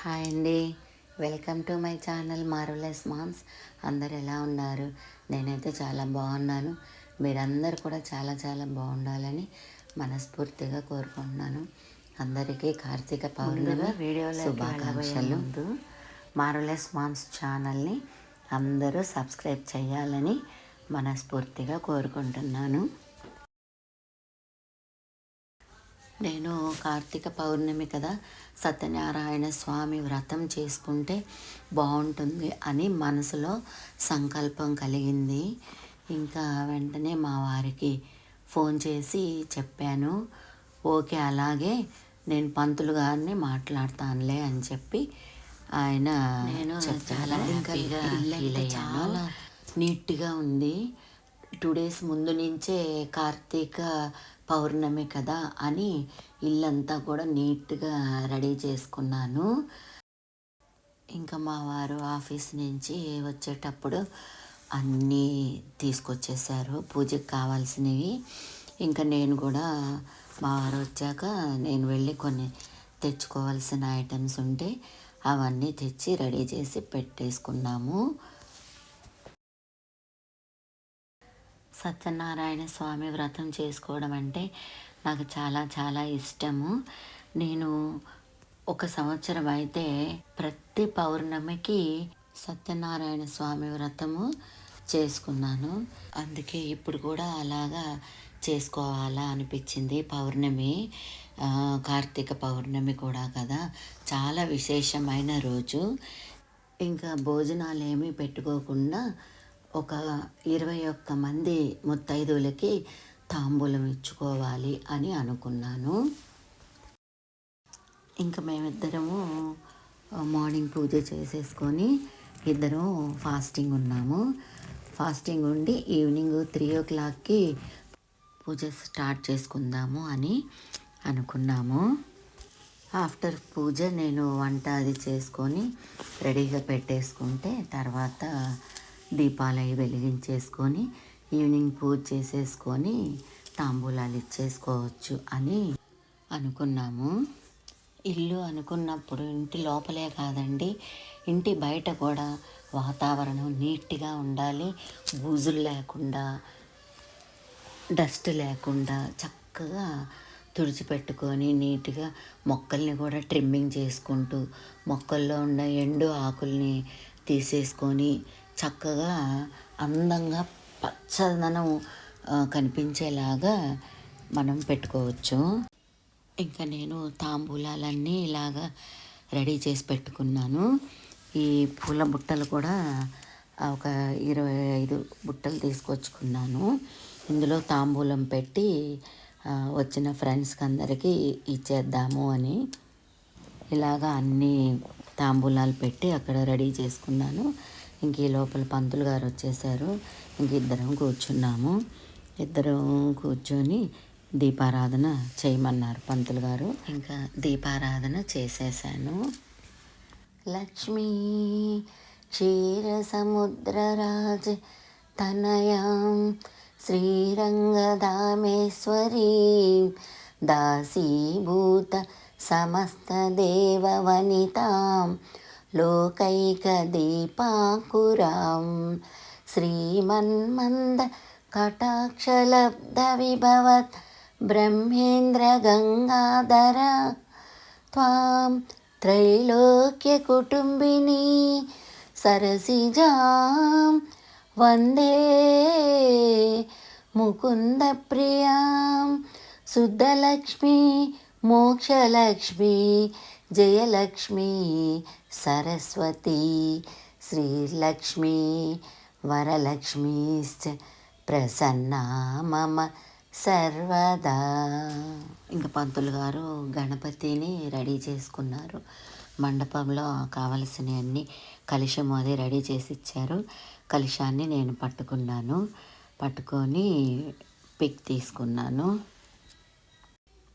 Hi అండి. Welcome to my channel marvellous moms. అందరు ఎలా ఉన్నారు? నేనైతే చాలా బాగున్నాను. మీరందరూ కూడా చాలా చాలా బాగుండాలని మనస్ఫూర్తిగా కోరుకుంటున్నాను. అందరికీ కార్తీక పౌర్ణమి వీడియోలోకి శుభాకాంక్షలు. ముందు మార్వలెస్ మామ్స్ ఛానల్ని అందరూ సబ్స్క్రైబ్ చేయాలని మనస్ఫూర్తిగా కోరుకుంటున్నాను. నేను కార్తీక పౌర్ణమి కదా సత్యనారాయణ స్వామి వ్రతం చేసుకుంటే బాగుంటుంది అని మనసులో సంకల్పం కలిగింది. ఇంకా వెంటనే మా వారికి ఫోన్ చేసి చెప్పాను ఓకే అలాగే నేను పంతులు గారిని మాట్లాడతానులే అని చెప్పి ఆయన నేను చాలా చాలా నీట్గా ఉంది. టూ డేస్ ముందు నుంచే కార్తీక పౌర్ణమి కదా అని ఇల్లంతా కూడా నీట్గా రెడీ చేసుకున్నాను. ఇంకా మా వారు ఆఫీస్ నుంచి వచ్చేటప్పుడు అన్నీ తీసుకొచ్చేసారు. పూజకి కావాల్సినవి. ఇంకా నేను కూడా మా వారు వచ్చాక నేను వెళ్ళి కొన్ని తెచ్చుకోవాల్సిన ఐటమ్స్ ఉంటే అవన్నీ తెచ్చి రెడీ చేసి పెట్టేసుకున్నాము. సత్యనారాయణ స్వామి వ్రతం చేసుకోవడం అంటే నాకు చాలా చాలా ఇష్టము. నేను ఒక సంవత్సరం అయితే ప్రతి పౌర్ణమికి సత్యనారాయణ స్వామి వ్రతము చేసుకున్నాను. అందుకే ఇప్పుడు కూడా అలాగా చేసుకోవాలా అనిపించింది పౌర్ణమి. కార్తీక పౌర్ణమి కూడా కదా. చాలా విశేషమైన రోజు. ఇంకా భోజనాలు ఏమీ పెట్టుకోకుండా ఒక ఇరవై ఒక్క మంది ముత్తైదువులకి తాంబూలం ఇచ్చుకోవాలి అని అనుకున్నాను. ఇంకా మేమిద్దరము మార్నింగ్ పూజ చేసేసుకొని ఇద్దరం ఫాస్టింగ్ ఉన్నాము. ఫాస్టింగ్ ఉండి ఈవినింగ్ త్రీ ఓ క్లాక్కి పూజ స్టార్ట్ చేసుకుందాము అని అనుకున్నాము. ఆఫ్టర్ పూజ నేను వంట అది చేసుకొని రెడీగా పెట్టేసుకుంటే తర్వాత దీపాలు అవి వెలిగించేసుకొని ఈవినింగ్ పూజ చేసేసుకొని తాంబూలాలు ఇచ్చేసుకోవచ్చు అని అనుకున్నాము. ఇల్లు అనుకున్నప్పుడు ఇంటి లోపలే కాదండి ఇంటి బయట కూడా వాతావరణం నీట్గా ఉండాలి. బూజులు లేకుండా డస్ట్ లేకుండా చక్కగా తుడిచిపెట్టుకొని నీట్గా మొక్కల్ని కూడా ట్రిమ్మింగ్ చేసుకుంటూ మొక్కల్లో ఉన్న ఎండు ఆకుల్ని తీసేసుకొని చక్కగా అందంగా పచ్చదనం కనిపించేలాగా మనం పెట్టుకోవచ్చు. ఇంకా నేను తాంబూలాలన్నీ ఇలాగా రెడీ చేసి పెట్టుకున్నాను. ఈ పూల బుట్టలు కూడా ఒక ఇరవై ఐదు బుట్టలు తీసుకొచ్చుకున్నాను. ఇందులో తాంబూలం పెట్టి వచ్చిన ఫ్రెండ్స్కి అందరికీ ఇచ్చేద్దాము అని ఇలాగా అన్ని తాంబూలాలు పెట్టి అక్కడ రెడీ చేసుకున్నాను. ఇంక ఈ లోపల పంతులు గారు వచ్చేసారు. ఇంక ఇద్దరం కూర్చున్నాము. ఇద్దరం కూర్చొని దీపారాధన చేయమన్నారు పంతులు గారు. ఇంకా దీపారాధన చేసేసాను. లక్ష్మీ క్షీర సముద్రరాజ తనయాం శ్రీరంగధామేశ్వరీ దాసీభూత సమస్త దేవవనితాం लोकैकदीपाकुरां श्रीमन्मन्द कटाक्षलब्धविभवत् ब्रह्मेन्द्रगङ्गाधर त्वां त्रैलोक्यकुटुम्बिनी सरसिजां वन्दे मुकुन्दप्रियां शुद्धलक्ष्मी मोक्षलक्ष्मी జయలక్ష్మి సరస్వతి శ్రీలక్ష్మి వరలక్ష్మీశ్చ ప్రసన్నా మమ సర్వదా. ఇంకా పంతులు గారు గణపతిని రెడీ చేసుకున్నారు. మండపంలో కావలసినవన్నీ కలుషం అది రెడీ చేసి ఇచ్చారు కలుషాన్ని నేను పట్టుకున్నాను. పట్టుకొని పిక్ తీసుకున్నాను.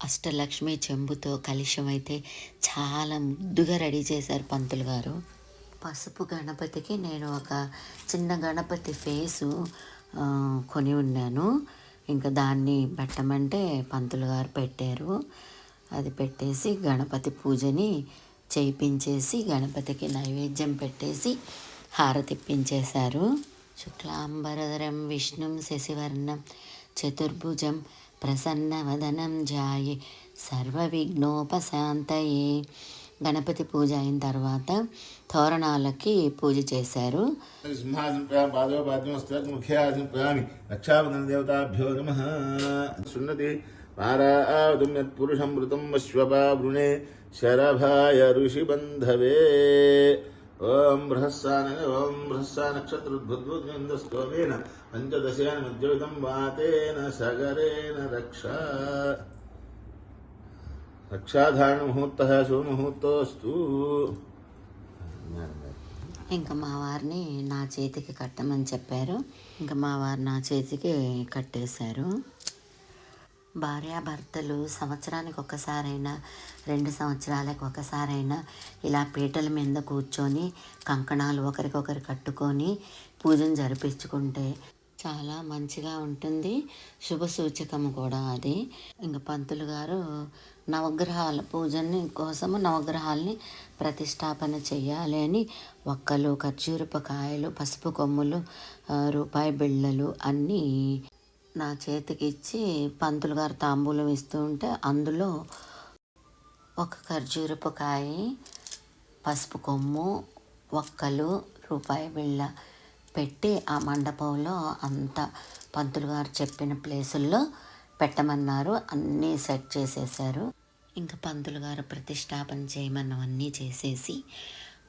అష్టలక్ష్మి చెంబుతో కలుషం అయితే చాలా ముద్దుగా రెడీ చేశారు పంతులు గారు. పసుపు గణపతికి నేను ఒక చిన్న గణపతి ఫేసు కొని ఉన్నాను. ఇంకా దాన్ని పెట్టమంటే పంతులు గారు పెట్టారు. అది పెట్టేసి గణపతి పూజని చేయించేసి గణపతికి నైవేద్యం పెట్టేసి హారతిప్పించేశారు శుక్లాంబరధరం విష్ణుం శశివర్ణం చతుర్భుజం ప్రసన్నవదనం జాయి సర్వ విఘ్నోపశాంతయే గణపతి పూజ అయిన తర్వాత తోరణాలకి పూజ చేశారు. సున్నతి పారాదుం వృణే మృతం ఋషి శరభాయ ఓం బృహస్సాన ఓం బృహస్సా నక్షత్రుద్భుద్భుద్విందస్తోమేన పంచదశేన మధ్యవిధం వాతేన సగరేణ రక్ష. రక్షాధారణముహూర్త ముహూర్త ఇంకా మా వారిని నా చేతికి కట్టమని చెప్పారు. ఇంకా మా వారు నా చేతికి కట్టేశారు. భార్యాభర్తలు సంవత్సరానికి ఒకసారైనా రెండు సంవత్సరాలకు ఒకసారైనా ఇలా పీటల మీద కూర్చొని కంకణాలు ఒకరికొకరు కట్టుకొని పూజను జరిపించుకుంటే చాలా మంచిగా ఉంటుంది. శుభ సూచకము కూడా అది. ఇంకా పంతులు గారు నవగ్రహాల పూజని కోసము నవగ్రహాలని ప్రతిష్టాపన చేయాలి అని ఒక్కలు ఖర్జూరపు కాయలు పసుపు కొమ్ములు రూపాయి బిళ్ళలు అన్నీ నా చేతికి ఇచ్చి పంతులు గారు తాంబూలం ఇస్తూ ఉంటే అందులో ఒక ఖర్జూరపు కాయ పసుపు కొమ్ము ఒక్కలు రూపాయి బిళ్ళ పెట్టి ఆ మండపంలో అంత పంతులు గారు చెప్పిన ప్లేసుల్లో పెట్టమన్నారు. అన్నీ సెట్ చేసేసారు ఇంకా పంతులు గారు ప్రతిష్టాపన చేయమన్నవన్నీ చేసేసి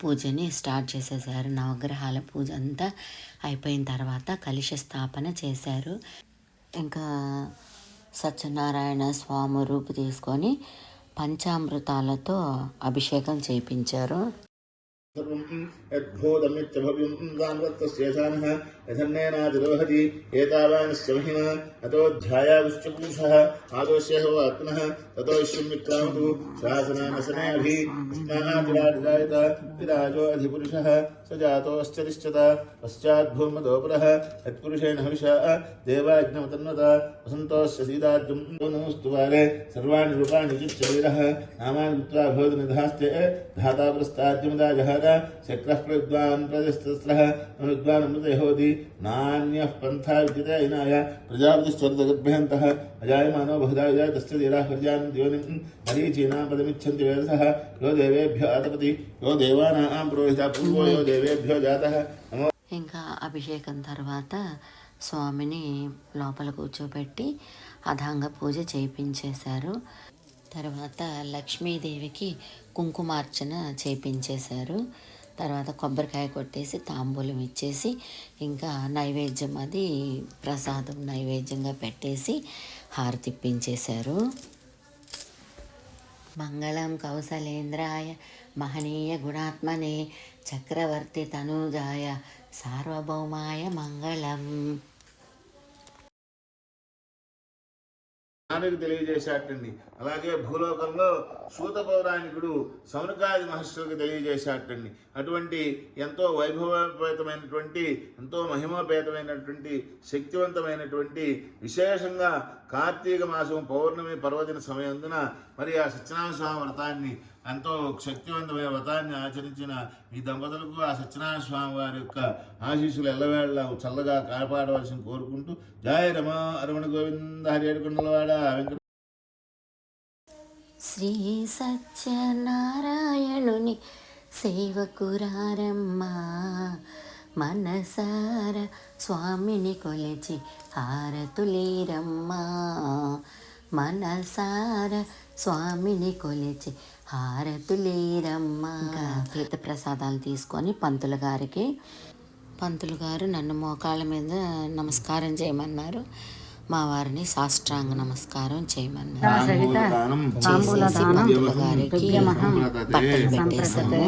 పూజని స్టార్ట్ చేసేసారు నవగ్రహాల పూజ అంతా అయిపోయిన తర్వాత కలుష స్థాపన చేశారు. ఇంకా సత్యనారాయణ స్వామి రూపు తీసుకొని పంచామృతాలతో అభిషేకం చేయించారు. యద్భూతమిత్యభవ్యంగాన్వత్తశేషానధన్నేనాదిరోహతి ఏతావాన్స్య మహిమ అతో स जातोश्चतिश्चत पश्चाद्भूमदोपरः यत्पुरुषेण हविषा, देवाज्ञमतन्वत, वसन्तोऽस्य सीताद्युम्नोस्तुवारे सर्वाणि रूपाणि चिच्छवीरः नामानि कृत्वा धाता प्रस्ताद्यमुदाजहार, शक्रः प्रविद्वान् प्रजस्तस्रः विद्वान् अमृतयहोति नान्यः पन्था विद्यते प्रजापतिश्चरितगर्भ्यन्तः అజాయమానో బహుదాయుజా తస్య దీరాహర్యాన్ దివని మరీచీనా పదమిచ్చంతి వేదసః యో దేవేభ్యో అధపతి యో దేవానా పురోహిత పూర్వో యో దేవేభ్యో జాత ఇంకా అభిషేకం తర్వాత స్వామిని లోపల కూర్చోబెట్టి అధాంగ పూజ చేయించేశారు. తర్వాత లక్ష్మీదేవికి కుంకుమార్చన చేయించేశారు. తర్వాత కొబ్బరికాయ కొట్టేసి తాంబూలం ఇచ్చేసి ఇంకా నైవేద్యం అది ప్రసాదం నైవేద్యంగా పెట్టేసి హారతిప్పించేశారు మంగళం కౌసలేంద్రాయ మహనీయ గుణాత్మనే చక్రవర్తి తనూజాయ సార్వభౌమాయ మంగళం. జ్ఞానికి తెలియజేశాటండి అలాగే భూలోకంలో సూత పౌరాణికుడు సౌనకాది మహర్షులకు తెలియజేశాటండి అటువంటి ఎంతో వైభవపేతమైనటువంటి ఎంతో మహిమోపేతమైనటువంటి శక్తివంతమైనటువంటి విశేషంగా కార్తీక మాసం పౌర్ణమి పర్వదిన సమయందున మరి ఆ సత్యనారాయణ స్వామి వ్రతాన్ని ఎంతో శక్తివంతమైన వ్రతాన్ని ఆచరించిన ఈ దంపతులకు ఆ సత్యనారాయణ స్వామి వారి యొక్క ఆశీస్సులు ఎల్లవేళ చల్లగా కాపాడవలసిన కోరుకుంటూ జాయ రమ అరుణ గోవింద హరి ఏడుకొండలవాడ వెంకట శ్రీ సత్యనారాయణుని సేవకురారమ్మా. మనసార స్వామిని కొలిచి హారతులేరమ్మా. మనసార స్వామిని కొలిచి హారతులేరమ్మా. తీర్థ ప్రసాదాలు తీసుకొని పంతులు గారికి పంతులు గారు నన్ను మోకాళ్ళ మీద నమస్కారం చేయమన్నారు. మా వారిని సాష్టాంగ నమస్కారం చేయమన్నారు. చేసేసి పంతులు గారికి బట్టలు పెట్టేశాము.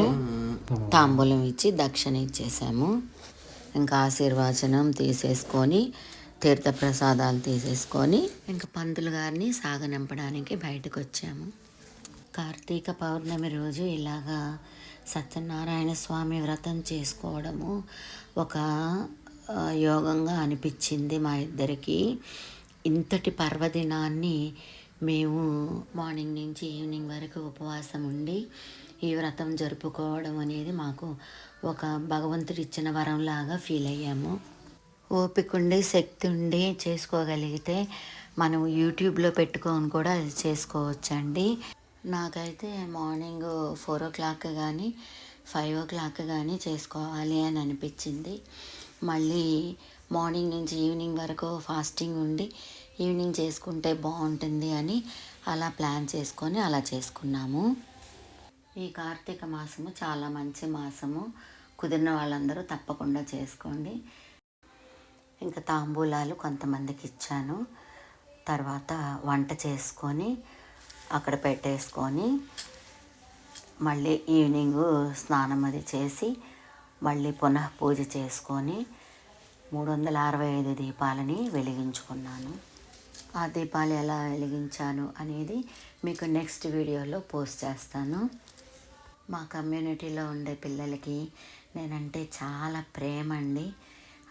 తాంబూలం ఇచ్చి దక్షిణ ఇచ్చేసాము ఇంకా ఆశీర్వచనం తీసేసుకొని తీర్థ ప్రసాదాలు తీసేసుకొని ఇంకా పంతులు గారిని సాగనంపడానికి బయటకు వచ్చాము కార్తీక పౌర్ణమి రోజు ఇలాగా సత్యనారాయణ స్వామి వ్రతం చేసుకోవడము ఒక యోగంగా అనిపించింది మా ఇద్దరికి. ఇంతటి పర్వదినాన్ని మేము మార్నింగ్ నుంచి ఈవినింగ్ వరకు ఉపవాసం ఉండి ఈ వ్రతం జరుపుకోవడం అనేది మాకు ఒక భగవంతుడు ఇచ్చిన వరంలాగా ఫీల్ అయ్యాము. ఓపిక ఉండి శక్తి ఉండి చేసుకోగలిగితే మనం యూట్యూబ్లో పెట్టుకొని కూడా అది చేసుకోవచ్చండి. నాకైతే మార్నింగ్ ఫోర్ ఓ క్లాక్ కానీ ఫైవ్ ఓ క్లాక్ కానీ చేసుకోవాలి అని అనిపించింది. మళ్ళీ మార్నింగ్ నుంచి ఈవినింగ్ వరకు ఫాస్టింగ్ ఉండి ఈవినింగ్ చేసుకుంటే బాగుంటుంది అని అలా ప్లాన్ చేసుకొని అలా చేసుకున్నాము. ఈ కార్తీక మాసము చాలా మంచి మాసము. కుదిరిన వాళ్ళందరూ తప్పకుండా చేసుకోండి. ఇంకా తాంబూలాలు కొంతమందికి ఇచ్చాను. తర్వాత వంట చేసుకొని అక్కడ పెట్టేసుకొని మళ్ళీ ఈవినింగ్ స్నానం అది చేసి మళ్ళీ పునః పూజ చేసుకొని మూడు వందల అరవై ఐదు దీపాలని వెలిగించుకున్నాను. ఆ దీపాలు ఎలా వెలిగించాను అనేది మీకు నెక్స్ట్ వీడియోలో పోస్ట్ చేస్తాను. మా కమ్యూనిటీలో ఉండే పిల్లలకి నేనంటే చాలా ప్రేమ అండి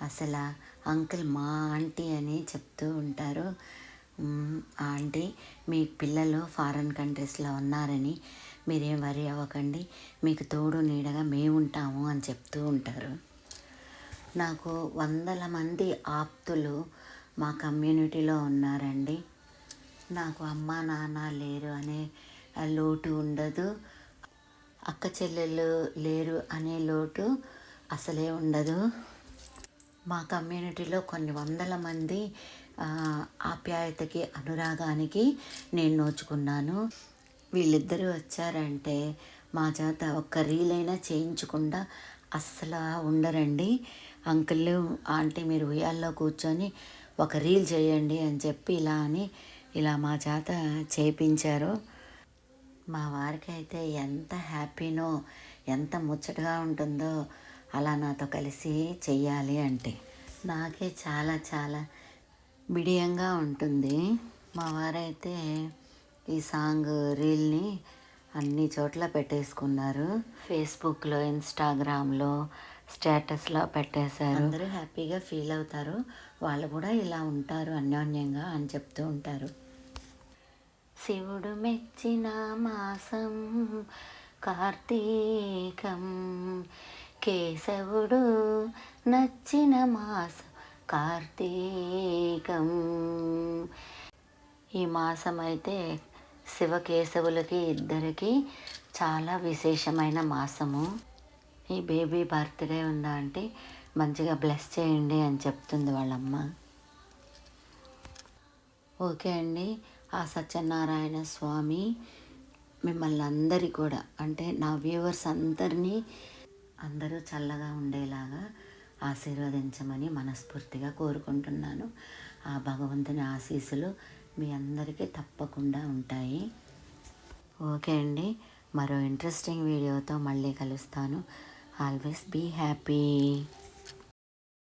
అసలు అంకుల్ మా ఆంటీ అని చెప్తూ ఉంటారు. ఆంటీ మీ పిల్లలు ఫారెన్ కంట్రీస్లో ఉన్నారని మీరేం వరి అవ్వకండి. మీకు తోడు నీడగా మేము ఉంటాము అని చెప్తూ ఉంటారు. నాకు వందల మంది ఆప్తులు మా కమ్యూనిటీలో ఉన్నారండి. నాకు అమ్మ నాన్న లేరు అనే లోటు ఉండదు. అక్క చెల్లెళ్ళు లేరు అనే లోటు అసలే ఉండదు. మా కమ్యూనిటీలో కొన్ని వందల మంది ఆప్యాయతకి అనురాగానికి నేను నోచుకున్నాను. వీళ్ళిద్దరూ వచ్చారంటే మా చేత ఒక్క రీలైనా చేయించకుండా అస్సలు ఉండరండి. అంకుల్ ఆంటీ మీరు ఉయ్యాల్లో కూర్చొని ఒక రీల్ చేయండి అని చెప్పి ఇలా అని ఇలా మా చేత చేయించారు. మా వారికి అయితే ఎంత హ్యాపీనో ఎంత ముచ్చటగా ఉంటుందో అలా నాతో కలిసి చెయ్యాలి అంటే. నాకే చాలా చాలా బిడియంగా ఉంటుంది. మా వారైతే ఈ సాంగ్ రీల్ని అన్ని చోట్ల పెట్టేసుకున్నారు. ఫేస్బుక్లో ఇన్స్టాగ్రామ్లో స్టేటస్లో పెట్టేశారు. అందరూ హ్యాపీగా ఫీల్ అవుతారు. వాళ్ళు కూడా ఇలా ఉంటారు అన్యోన్యంగా అని చెప్తూ ఉంటారు. శివుడు మెచ్చిన మాసం కార్తీకం. కేశవుడు నచ్చిన మాసం కార్తీకం. ఈ మాసం అయితే శివకేశవులకి ఇద్దరికి చాలా విశేషమైన మాసము. ఈ బేబీ బర్త్డే ఉందా అంటే మంచిగా బ్లెస్ చేయండి అని చెప్తుంది వాళ్ళమ్మ. ఓకే అండి. ఆ సత్యనారాయణ స్వామి మిమ్మల్ని అందరి కూడా అంటే నా వ్యూవర్స్ అందరినీ అందరూ చల్లగా ఉండేలాగా ఆశీర్వదించమని మనస్ఫూర్తిగా కోరుకుంటున్నాను. ఆ భగవంతుని ఆశీస్సులు మీ అందరికీ తప్పకుండా ఉంటాయి. ఓకే అండి. మరో ఇంట్రెస్టింగ్ వీడియోతో మళ్ళీ కలుస్తాను. Always be happy